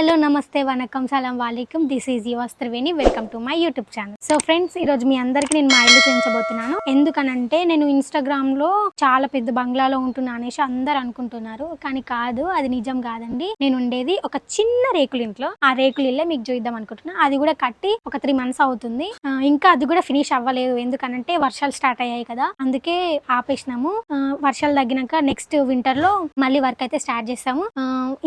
Hello నమస్తే వనకం సలాం వాలేకం. This is your Triveni welcome to my YouTube channel so friends ఈ రోజు మీ అందరికి నేను మా ఇల్లు చూపించబోతున్నాను. ఎందుకనంటే నేను ఇన్స్టాగ్రామ్లో చాలా పెద్ద బంగ్లాలో ఉంటున్నా అనేసి అందరు అనుకుంటున్నారు. కానీ కాదు అది నిజం కాదండి. నేను ఉండేది ఒక చిన్న రేకుల ఇంట్లో. ఆ రేకుల ఇల్లే మీకు చూద్దాం అనుకుంటున్నా. అది కూడా కట్టి ఒక త్రీ మంత్స్ అవుతుంది. ఇంకా అది కూడా ఫినిష్ అవ్వలేదు. ఎందుకనంటే వర్షాలు స్టార్ట్ అయ్యాయి కదా. అందుకే ఆపేసినాము. వర్షాలు తగ్గినాక నెక్స్ట్ వింటర్లో మళ్ళీ వర్క్ అయితే స్టార్ట్ చేస్తాము.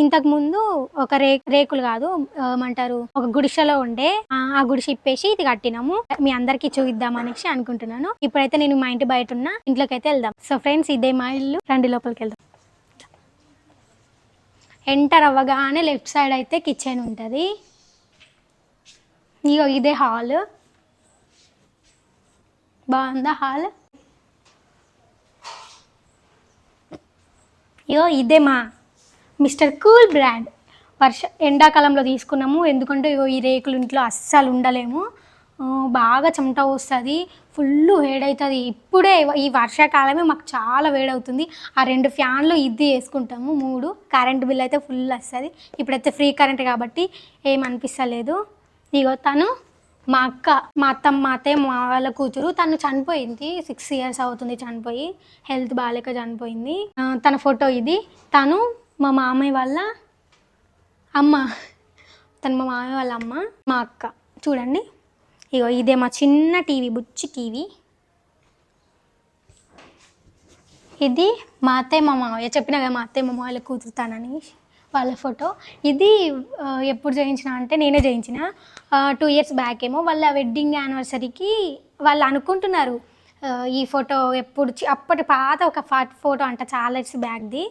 ఇంతకు ముందు ఒక రే రేకులు కాదు ఏమంటారు ఒక గుడిసెలో ఉండే ఆ ఆ గుడిసె ఇప్పేసి ఇది కట్టినాము. మీ అందరికి చూపిద్దాం అనేసి అనుకుంటున్నాను. ఇప్పుడైతే నేను మా ఇంటి బయట ఉన్న ఇంట్లోకి అయితే వెళ్దాం. సో ఫ్రెండ్స్ ఇదే మా ఇల్లు. రండి లోపలికి వెళ్దాం. ఎంటర్ అవ్వగానే లెఫ్ట్ సైడ్ అయితే కిచెన్ ఉంటుంది. ఇగో ఇదే హాల్ బాగుందా హాల్ ఇగో ఇదే మా మిస్టర్ కూల్ బ్రాండ్ వర్ష ఎండాకాలంలో తీసుకున్నాము. ఎందుకంటే ఇగో ఈ రేకులు ఇంట్లో అస్సలు ఉండలేము. బాగా చెమట వస్తుంది ఫుల్ వేడవుతుంది ఇప్పుడే ఈ వర్షాకాలమే మాకు చాలా వేడవుతుంది. ఆ రెండు ఫ్యాన్లు ఇది వేసుకుంటాము. మూడు. కరెంట్ బిల్ అయితే ఫుల్ వస్తుంది. ఇప్పుడైతే ఫ్రీ కరెంట్ కాబట్టి ఏం అనిపిస్తలేదు ఇగో తను మా అక్క మా అత్తమ్మ మా అత్తయ్య మా వాళ్ళ కూతురు తను చనిపోయింది. సిక్స్ ఇయర్స్ అవుతుంది చనిపోయి. హెల్త్ బాగాలేక చనిపోయింది. తన ఫోటో ఇది. తను మా మామయ్య వాళ్ళ అమ్మ తను మా మామయ్య వాళ్ళ అమ్మ మా అక్క. చూడండి. ఇగో ఇదే మా చిన్న టీవీ బుచ్చి టీవీ. ఇది మా అత్తయ్య మా మామయ్య చెప్పిన కదా మా అత్తయ్య మా మామయ్య కూతురుతానని వాళ్ళ ఫోటో. ఇది ఎప్పుడు చేయించిన అంటే నేనే చేయించిన టూ ఇయర్స్ బ్యాక్ ఏమో వాళ్ళ వెడ్డింగ్ యానివర్సరీకి వాళ్ళు అనుకుంటున్నారు. ఈ ఫోటో ఎప్పుడు అప్పటి పాత ఒక ఫోటో అంట చాలా ఇయర్స్ బ్యాక్ది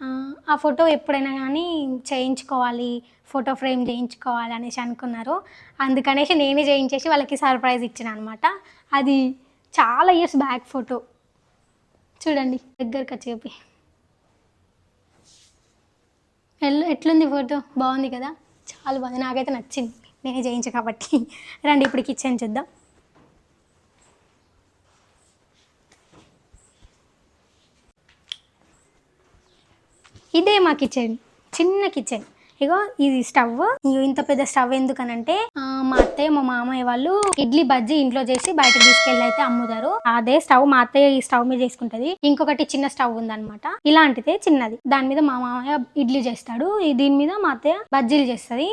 ఆ, ఫోటో ఎప్పుడైనా కానీ చేయించుకోవాలి ఫోటో ఫ్రేమ్ చేయించుకోవాలి అనేసి అనుకున్నారు. అందుకనేసి నేనే చేయించేసి వాళ్ళకి సర్ప్రైజ్ ఇచ్చిన అనమాట అది చాలా ఇయర్స్ బ్యాక్ ఫోటో చూడండి దగ్గరకు వచ్చి చెప్పి ఎల్- ఎట్లుంది ఫోటో బాగుంది కదా? చాలా బాగుంది. నాకైతే నచ్చింది. నేనే చేయించు కాబట్టి. రండి ఇప్పుడు కిచెన్ చూద్దాం. ఇదే మా కిచెన్ చిన్న కిచెన్. ఇగో ఇది స్టవ్. ఇగో ఇంత పెద్ద స్టవ్ ఎందుకనంటే ఆ, మా అత్తయ్య మా మామయ్య వాళ్ళు ఇడ్లీ బజ్జీ ఇంట్లో చేసి బయటకు తీసుకెళ్ళి అయితే అమ్ముతారు. అదే స్టవ్ మా అత్తయ్య ఈ స్టవ్ మీద చేసుకుంటది. ఇంకొకటి చిన్న స్టవ్ ఉందనమాట ఇలాంటిదే చిన్నది. దాని మీద మా మామయ్య ఇడ్లీ చేస్తాడు. దీని మీద మా అత్తయ్య బజ్జీలు చేస్తుంది.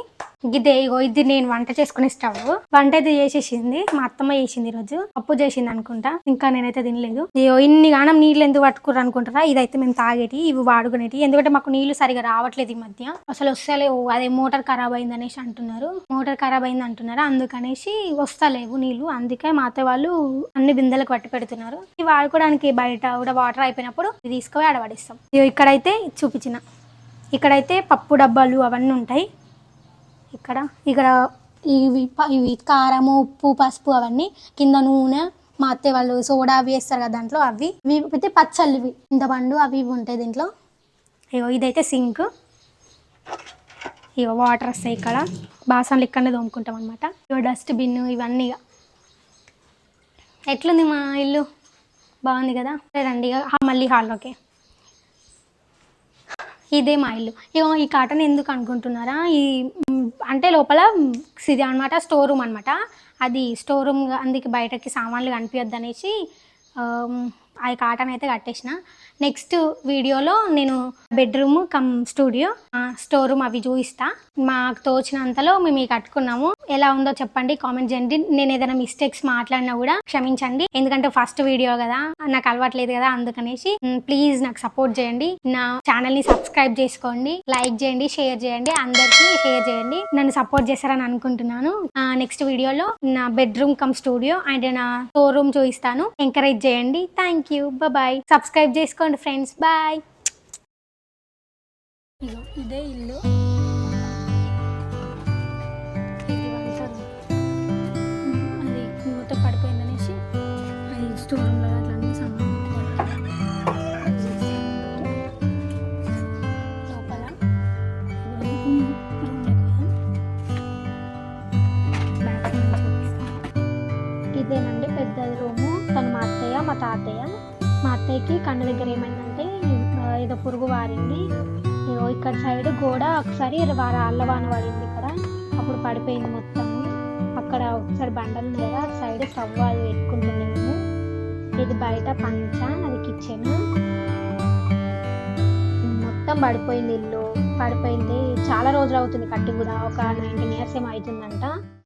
ఇదే ఇగో ఇది నేను వంట చేసుకునే స్టవ్. వంట అయితే చేసేసింది. మా అత్తమ్మ చేసింది ఈరోజు అప్పు చేసింది అనుకుంటా. ఇంకా నేనైతే తినలేదు. ఇగో ఇన్ని గానం నీళ్ళు ఎందుకు పట్టుకుర్రు అనుకుంటారా? ఇదైతే మేము తాగేటి ఇవి వాడుకునేటి. ఎందుకంటే మాకు నీళ్ళు సరిగా రావట్లేదు ఈ మధ్య. అసలు వస్తలేవు అదే మోటార్ ఖరాబ్ అయింది అనేసి అంటున్నారు. మోటార్ ఖరాబ్ అయింది అంటున్నారు. అందుకనేసి వస్తలేవు నీళ్ళు. అందుకే మా అత్తయ్య వాళ్ళు అన్ని బిందెలకు పట్టి పెడుతున్నారు. ఇవి వాడుకోవడానికి బయట కూడా వాటర్ అయిపోయినప్పుడు తీసుకుపోయి అడవడిస్తాం ఆడబడిస్తాం ఇక్కడైతే చూపించిన. ఇక్కడైతే పప్పు డబ్బాలు అవన్నీ ఉంటాయి. ఇక్కడ ఇక్కడ ఇవి ఇవి కారము ఉప్పు పసుపు అవన్నీ కింద నూనె మా అత్తయ్య వాళ్ళు సోడా అవి వేస్తారు కదా దాంట్లో అవి. ఇవి అయితే పచ్చళ్ళు ఇవి పండు అవి ఇవి ఉంటాయి దీంట్లో. ఇగో ఇదైతే సింక్. ఇగో వాటర్ వస్తాయి ఇక్కడ. బాసన్లు ఇక్కడనే తోముకుంటాం అనమాట ఇగో డస్ట్బిన్ ఇవన్నీ ఇక ఎట్లుంది మా ఇల్లు? బాగుంది కదా? రండి ఇక ఆ, మళ్ళీ హాల్లోకి ఇదే మా ఇల్లు. ఇగో ఈ కాటన్ ఎందుకు అనుకుంటున్నారా? ఈ అంటే లోపల ఇది అనమాట స్టోర్ రూమ్ అనమాట అది స్టోర్ రూమ్ అందుకే బయటకి సామాన్లు కనిపించద్దు అనేసి ఆ కాటన్ అయితే కట్టేసిన. నెక్స్ట్ వీడియోలో నేను bedroom cum studio store room అవి చూపిస్తా. మాకు తోచినంతలో మేము ఇవి కట్టుకున్నాము. ఎలా ఉందో చెప్పండి కామెంట్ చేయండి. నేను ఏదైనా మిస్టేక్స్ మాట్లాడినా కూడా క్షమించండి. ఎందుకంటే ఫస్ట్ వీడియో కదా నాకు అలవాట్లేదు కదా అందుకనేసి ప్లీజ్ నాకు సపోర్ట్ చేయండి. నా ఛానల్ని సబ్స్క్రైబ్ చేసుకోండి లైక్ చేయండి షేర్ చేయండి అందరికీ షేర్ చేయండి. నన్ను సపోర్ట్ చేస్తారని అనుకుంటున్నాను. నెక్స్ట్ వీడియోలో నా బెడ్రూమ్ కమ్ స్టూడియో అండ్ నా స్టోర్ రూమ్ చూపిస్తాను. ఎంకరేజ్ చేయండి. థ్యాంక్ యూ బాయ్ సబ్స్క్రైబ్ చేసుకోండి ఫ్రెండ్స్ బాయ్ ఇదే ఇల్లు. అది అట్లా అన్ని సామాన్లు లోపల ఇదేనండి పెద్దది రూము. తను మా అత్తయ్య మా తాతయ్య. మా అత్తయ్యకి కన్ను దగ్గర ఏమైందంటే ఏదో పురుగు వారింది. ఇక్కడ సైడ్ గోడ ఒకసారి వా- రాళ్ళ వాన పడింది ఇక్కడ. అప్పుడు పడిపోయింది మొత్తం అక్కడ ఒకసారి బండలు ఉంది కదా సైడ్ స్టవ్ అది పెట్టుకుంటున్నాము. ఇది బయట పంచ అది కిచెన్ మొత్తం పడిపోయింది ఇల్లు. పడిపోయింది. చాలా రోజులు అవుతుంది కట్టి కూడా. ఒక నైన్టీన్ ఇయర్స్ ఏమో అవుతుందంట.